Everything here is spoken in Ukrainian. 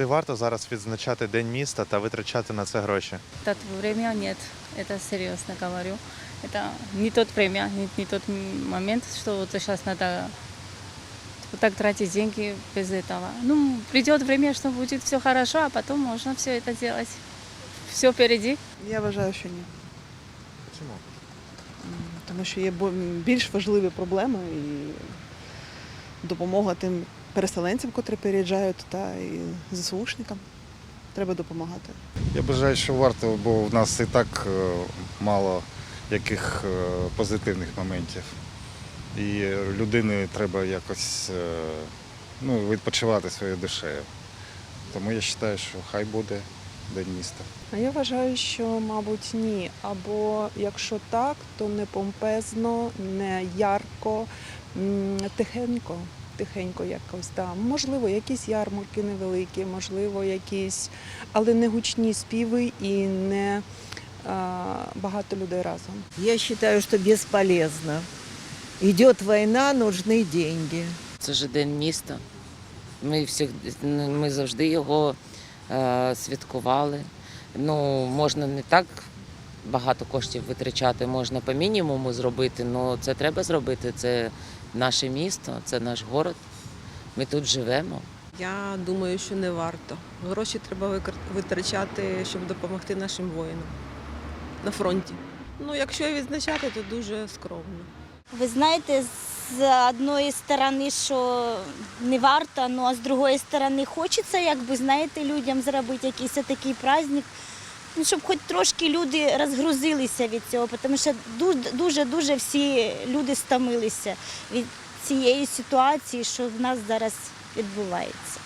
Чи варто зараз відзначати День міста та витрачати на це гроші? Это время нет, это серьезно говорю. Это не тот время, не, не тот м- момент, что вот сейчас надо вот так тратить деньги без этого. Ну, придет время, что будет все хорошо, а потом можно все это делать. Все впереди. Я вважаю, що ні. Чому? Тому що є бо- більш важливі проблеми і допомога тим переселенцям, котрі переїжджають, та і ЗСУшникам. Треба допомагати. Я бажаю, що варто, бо в нас і так е, мало яких е, позитивних моментів. І людини треба якось е, ну, відпочивати своєю душею. Тому я вважаю, що хай буде День міста. А я вважаю, що, мабуть, ні. Або якщо так, то не помпезно, не ярко, тихенько. Тихенько якось там. Можливо, якісь ярмарки невеликі, можливо, якісь, але не гучні співи і не а, багато людей разом. Я считаю, что бесполезно. Идет война, нужны деньги. Це ж день міста. Ми, всіх, ми завжди його е, святкували. Ну, можна не так багато коштів витрачати, можна по мінімуму зробити, але це треба зробити. Це наше місто, це наш город. Ми тут живемо. Я думаю, що не варто. Гроші треба витрачати, щоб допомогти нашим воїнам на фронті. Ну, якщо і відзначати, то дуже скромно. Ви знаєте, з одної сторони, що не варто, ну а з другої сторони хочеться, якби знаєте, людям зробити якийсь такий праздник, ну, щоб хоч трошки люди розгрузилися від цього, тому що дуже дуже дуже всі люди стомилися від цієї ситуації, що в нас зараз відбувається.